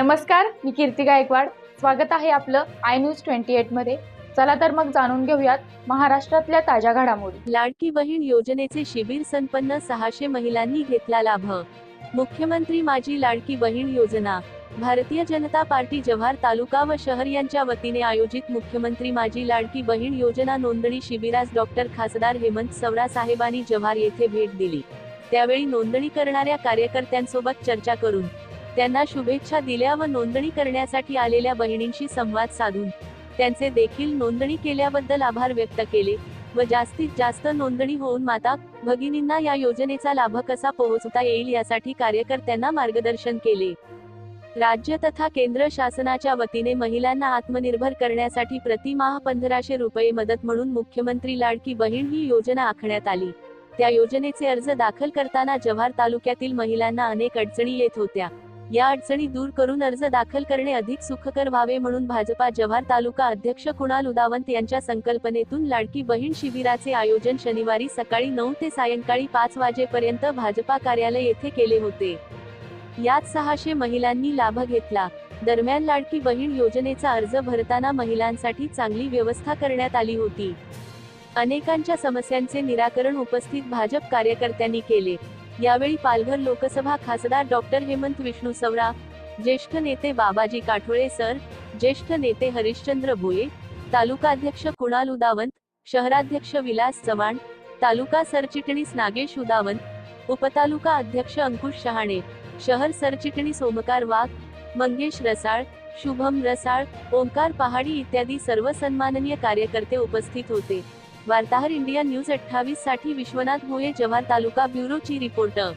नमस्कार मी कीर्ती गायकवाड. स्वागत आहे आपलं आय न्यूज ट्वेंटी एटमध्ये. चला तर मग जाणून घेऊयात महाराष्ट्रातल्या ताज्या घडामोडी. लाडकी बहीण योजनेचे शिबिर संपन्न सहाशे महिलांनी घेतला लाभ. मुख्यमंत्री माझी लाडकी बहीण योजना. भारतीय जनता पार्टी जव्हार तालुका व शहर यांच्या वतीने आयोजित मुख्यमंत्री माझी लाडकी बहीण योजना नोंदणी शिबिरास डॉक्टर खासदार हेमंत सवरा साहेबांनी जव्हार येथे भेट दिली. त्यावेळी नोंदणी करणाऱ्या कार्यकर्त्यांसोबत चर्चा करून त्यांना शुभेच्छा दिल्या व नोंदणी करण्यासाठी आलेल्या बहिणींशी संवाद साधून त्यांचे देखील नोंदणी केल्याबद्दल आभार व्यक्त केले व जास्तीत जास्त नोंदणी होऊन माता भगिनींना या योजनेचा लाभ कसा पोहोचता येईल यासाठी कार्यकर्त्यांना मार्गदर्शन केले. राज्य तथा केंद्र शासनाच्या वतीने महिलांना आत्मनिर्भर करण्यासाठी प्रतिमाह पंधराशे रुपये मदत म्हणून मुख्यमंत्री लाडकी बहीण ही योजना आखण्यात आली. त्या योजनेचे अर्ज दाखल करताना जव्हार तालुक्यातील महिलांना अनेक अडचणी येत होत्या. या अडचणी दूर करून अर्ज दाखल करणे अधिक सुखकर व्हावे म्हणून भाजपा जव्हार तालुका अध्यक्ष कुणाल उदावंत यांच्या संकल्पनेतून लाडकी बहीण शिबिराचे आयोजन शनिवारी सकाळी नऊ ते सायंकाळी पाच वाजेपर्यंत भाजपा कार्यालय येथे केले होते. यात सहाशे महिलांनी लाभ घेतला. दरम्यान लाडकी बहीण योजनेचा अर्ज भरताना महिलांसाठी चांगली व्यवस्था करण्यात आली होती. अनेकांच्या समस्यांचे निराकरण उपस्थित भाजप कार्यकर्त्यांनी केले. यावेळी पालघर लोकसभा खासदार डॉक्टर हेमंत विष्णू सवरा ज्येष्ठ नेते बाबाजी काठोळे सर ज्येष्ठ नेते हरिश्चंद्र भोये तालुकाध्यक्ष कुणाल उदावंत शहराध्यक्ष विलास चव्हाण तालुका सरचिटणीस नागेश उदावंत उपतालुका अध्यक्ष अंकुश शहाणे शहर सरचिटणीस ओमकार वाघ मंगेश रसाळ शुभम रसाळ ओंकार पहाडी इत्यादी सर्व सन्माननीय कार्यकर्ते उपस्थित होते. वार्ताहर इंडिया न्यूज अठ्ठावीससाठी विश्वनाथ भोये जव्हार तालुका ब्युरोची रिपोर्टर